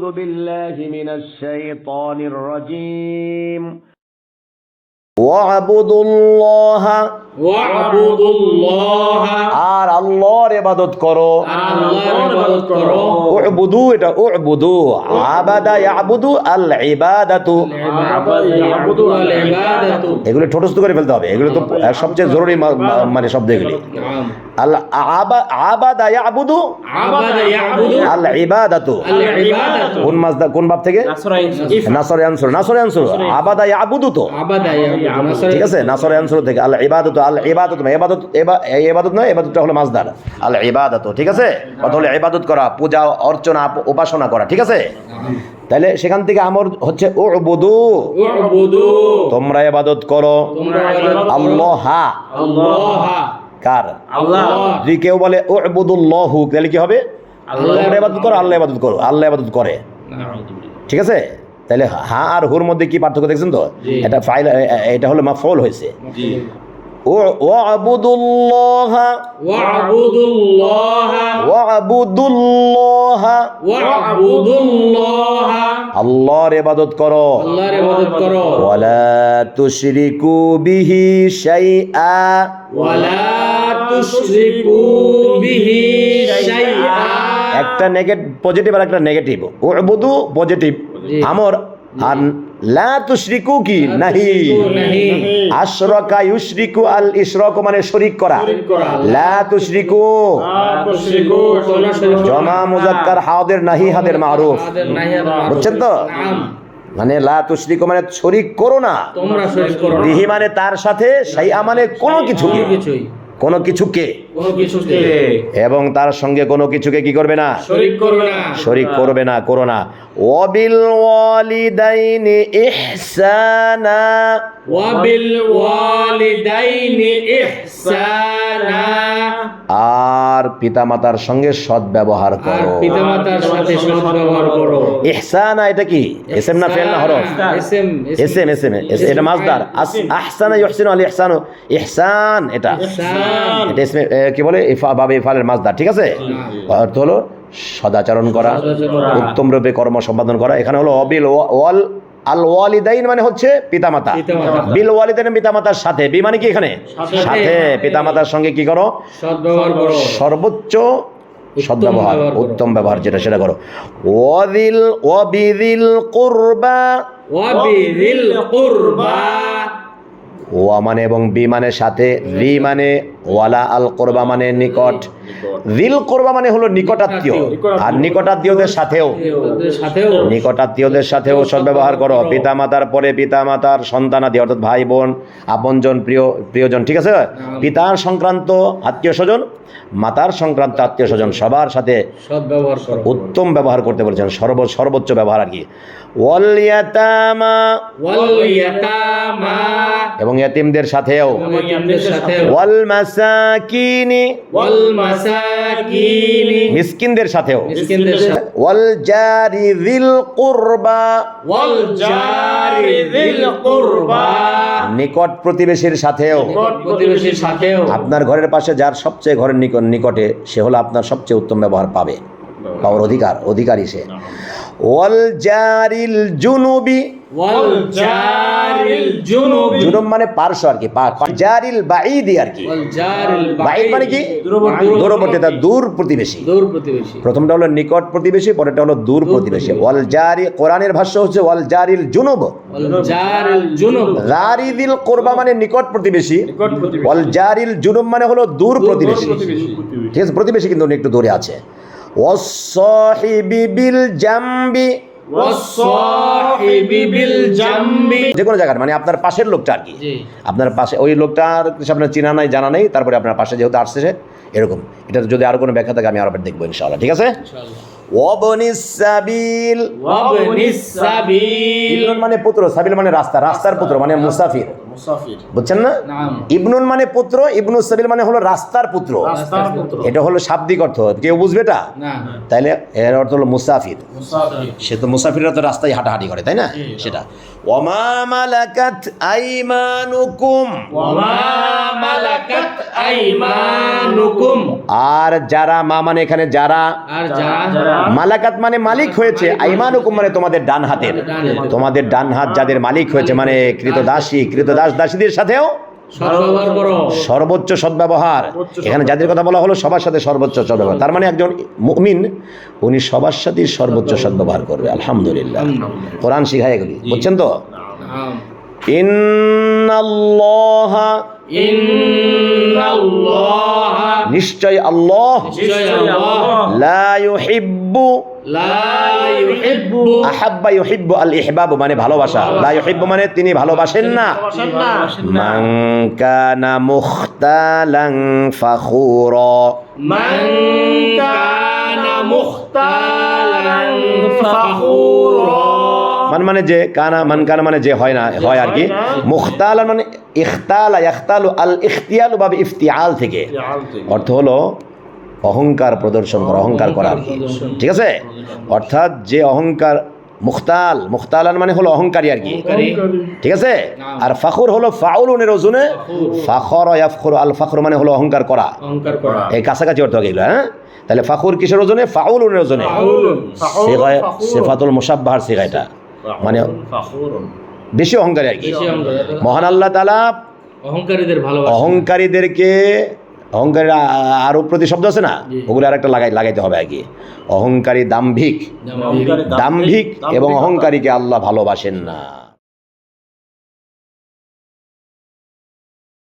أعوذ بالله من الشيطان الرجيم واعبدوا الله واعبدوا الله আর আল্লাহর ইবাদত করো আল্লাহর ইবাদত করো উবুদু এটা উবুদু। আবাদা ইয়াবুদু আল ইবাদাতু ইয়াবুদু আল ইবাদাতু এগুলো ঠোঁটস্থ করে ফেলতে হবে। এগুলো তো সবচেয়ে জরুরি মানে শব্দ এগুলি। আল আবাদা ইয়াবুদু আল ইবাদাতু কোন মাসদা কোন বাব থেকে? নাসরে আনসুর। নাসরে আনসুর আবাদা ইয়াবুদু তো। ইয়াবুদু। ঠিক আছে? নাসরে আনসুর থেকে আল ইবাদত আল ইবাদত ইবাদত এবা- এই ইবাদত নয় ইবাদতটা হলো মাসদার আল ইবাদত ঠিক আছে? হলো ইবাদত করা পূজা অর্চনা উপ- উপাসনা করা ঠিক আছে? তাহলে সেখান থেকে আমর হচ্ছে উবুদু। তোমরা ইবাদত করো। আল্লাহ। কার? আল্লাহ। যদি কেউ বলে উবুদুল্লাহু তাহলে কি হবে? তোমরা ইবাদত করো আল্লাহ ইবাদত করো আল্লাহ ইবাদত করে। ঠিক আছে? তাহলে হা আর হুর মধ্যে কি পার্থক্য দেখছেন তো? এটা ফাইল এটা হলো মাফউল হয়েছে। জি ওয়াবুদুল্লাহ। ওয়াবুদুল্লাহ। ওয়াবুদুল্লাহ। ওয়াবুদুল্লাহ। আল্লাহর ইবাদত করো। আল্লাহর ইবাদত করো। ওয়ালা তুশরিকু বিহি শাইআ। ওয়ালা তুশরিকু বিহি শাইআ। একটা নেগেটিভ পজিটিভ আর একটা নেগেটিভ উবুদু পজিটিভ। আমর আর লা তুশরিকু কি? নাহি। নাহি। আশরাকা ইউশরিকু আল ইশরাক মানে শরীক করা। লা তুশরিকু। জমা মুজাক্কার হাদের নাহি হাদের মারুফ। বুঝছেন তো? মানে লা তুশরিকু মানে শরীক করো না। তোমরা শরীক করো বিহি মানে তার সাথে সেই মানে কোনো কিছু কিছুই। কোনো কিছুকে। এবং তার সঙ্গে কোনো কিছুকে কি করবে না? শরীক করবে না। শরীক করবে না করো না। ওয়াবিল ওয়ালিদাইনি ইহসানা। ওয়াবিল ওয়ালিদাইনি ইহসানা। আর পিতামাতার সঙ্গে সৎ ব্যবহার আর করো। পিতামাতার সাথে সৎ ব্যবহার করো। ইহসানা এটা কি? এসএম না ফেল না হরফ? SM SM. এসএম এটা মাসদার আস- আহসানা ইহসিনু আল ইহসানু ইহসান এটা। ইহসান। এটা ইসমে কি বলে? ইফা বাবে ইফালের মাসদার ঠিক আছে? অর্থ হলো সদাচরণ করা উত্তম রূপে কর্ম সম্পাদন করা। এখানে হলো অবিল ওয়াল আল ওয়ালিদাইন মানে হচ্ছে পিতামাতা। বিল ওয়ালিদাইন পিতামাতার সাথে। বি মানে কি এখানে? সাথে। পিতামাতার সঙ্গে কি করো? সর্বোচ্চ সদ্ব্যবহার। ব্যবহার উত্তম ব্যবহার যেটা সেটা করো। ওয়াদিল ওয়াবিদিল কুরবা। ওয়াবিদিল কুরবা। ওয়া মানে এবং বি মানে সাথে রি মানে ওয়ালা আল কোরবা মানে নিকট। দিল কোরবা মানে হলো নিকটাত্মীয়। আর নিকটাত্মীয়দের সাথেও। নিকটাত্মীয়দের সাথেও নিকটাত্মীয়দের ব্যবহার করো। পিতামাতার পরে পিতা পিতামাতার সন্তানাদি অর্থাৎ ভাই বোন আপনজন প্রিয় প্রিয়জন ঠিক আছে? পিতার সংক্রান্ত আত্মীয় স্বজন মাতার সংক্রান্ত আত্মীয় স্বজন সবার সাথে সৎ ব্যবহার করো। উত্তম ব্যবহার করতে বলেছেন। সর্ব সর্বোচ্চ ব্যবহার আর কি। ওয়াল ইয়াতামা ওয়াল ইয়াতামা এবং ইয়াতিমদের সাথেও। সাথেও। ওয়াল মাসাকিনি। ওয়াল মাসাকিনি। মিসকিনদের সাথেও। মিসকিনদের সাথে। ওয়াল জারি যিল কুরবা। ওয়াল জারি যিল কুরবা। নিকট প্রতিবেশীর সাথেও। নিকট প্রতিবেশীর সাথেও। আপনার ঘরের পাশে যার সবচেয়ে ঘরের নিকট নিকটে সে হলো আপনার সবচেয়ে উত্তম ব্যবহার পাবে। পাওয়ার অধিকার অধিকারী সে। ওয়াল জারিল জুনুবি। ওয়াল জারিল জুনুবি। জুনুব মানে পার্শ্ব আর কি জারিল বাঈদি আর কি। বাঈদ মানে কি? দূরবর্তী তার দূর প্রতিবেশী। দূর প্রতিবেশী। প্রথমটা হলো নিকট প্রতিবেশী পরেরটা হলো দূর প্রতিবেশী। ওয়াল জারি কোরআনের ভাষ্য হচ্ছে ওয়াল জারিল জুনুব। ওয়াল জারিল জুনুব। জারিদিল কোরবা মানে নিকট প্রতিবেশী। ওয়াল জারিল জুনুব মানে হলো দূর প্রতিবেশী। ঠিক আছে প্রতিবেশী কিন্তু একটু দূরে আছে। যে কোনো জায়গার মানে আপনার পাশের লোকটা আর কি। আপনার পাশে ওই লোকটার আপনার চেনা নাই জানা নেই তারপরে আপনার পাশে যেহেতু আসছে এরকম। এটা যদি আরও কোনো ব্যাখ্যা থাকে আমি আরও দেখব ইনশাআল্লাহ। ঠিক আছে? মানে পুত্র সাবিল মানে রাস্তা রাস্তার পুত্র মানে মুসাফির। বুঝছেন না? ইবনুন মানে পুত্র ইবনু সাবিল মানে হলো রাস্তার পুত্র। এটা হলো শাব্দিক অর্থ। কেউ বুঝবে এটা? না। তাইলে এর অর্থ হলো মুসাফির। মুসাফির। সে তো মুসাফিররা তো রাস্তায় হাঁটাহাঁটি করে তাই না? সেটা। ওমা মালাকাত আইমানুকুম। ওমা মালাকাত আইমানুকুম। আর যারা মা মানে এখানে যারা? আর যারা? মালাকাত মানে মালিক হয়েছে আইমানুকুম মানে তোমাদের ডান হাতের। তোমাদের ডান হাত যাদের মালিক হয়েছে মানে কৃতদাসী কৃতদাস দাসীদের সাথেও সর্বোচ্চ সদ্ব্যবহার। এখানে যাদের কথা বলা হলো সবার সাথে সর্বোচ্চ সদ্ব্যবহার। তার মানে একজন মুমিন উনি সবার সাথেই সর্বোচ্চ সদ্ব্যবহার করবে। আলহামদুলিল্লাহ। কোরআন শিখায় এগুলি বুঝছেন তো? নিশ্চয় আল্লাহ। লা ইউহিব্বু আহাব্বা ইউহিব্বু আল ইহবাব মানে ভালোবাসা। লা ইউহিব্বু মানে তিনি ভালোবাসেন না। মান কানা মুখতালান ফাখুরা। মান কানা মুখতালান ফাখুরা। মান মানে যে কানা মান কানা মানে যে হয় না হয় আর কি। মুখতালান মানে ইখতালা ইয়াখতালু আল ইখতিয়ালু বা ইফতিয়াল থেকে। অর্থ হলো অহংকার প্রদর্শন করা অহংকার করা। ঠিক আছে? অর্থাৎ যে অহংকার মুখতাল মুখতালান মানে হলো অহংকারী আর কি। ঠিক আছে? আর ফাখুর হলো ফাউলুনের ওজনে। ফাখর। ইয়াফখুর আল ফাখর মানে হলো অহংকার করা। এই কাছাকাছি অর্থ এগুলো হ্যাঁ? তাহলে ফাখুর কিসের ওজনে? ফাউলুনের ওজনে। ফাউলুন সেগায় সেফাতুল মুসাব্বাহার সেগাইটা মানে বেশি অহংকারী আর কি। মহান আল্লাহ তালা অহংকারীদের ভালোবাসা। অহংকারীদেরকে অহংকারীর আরও আরও প্রতি শব্দ আছে না। ওগুলো আর একটা লাগাই লাগাইতে হবে আগে কি। অহংকারী দাম্ভিক। দাম্ভিক। এবং অহংকারীকে আল্লাহ ভালোবাসেন না।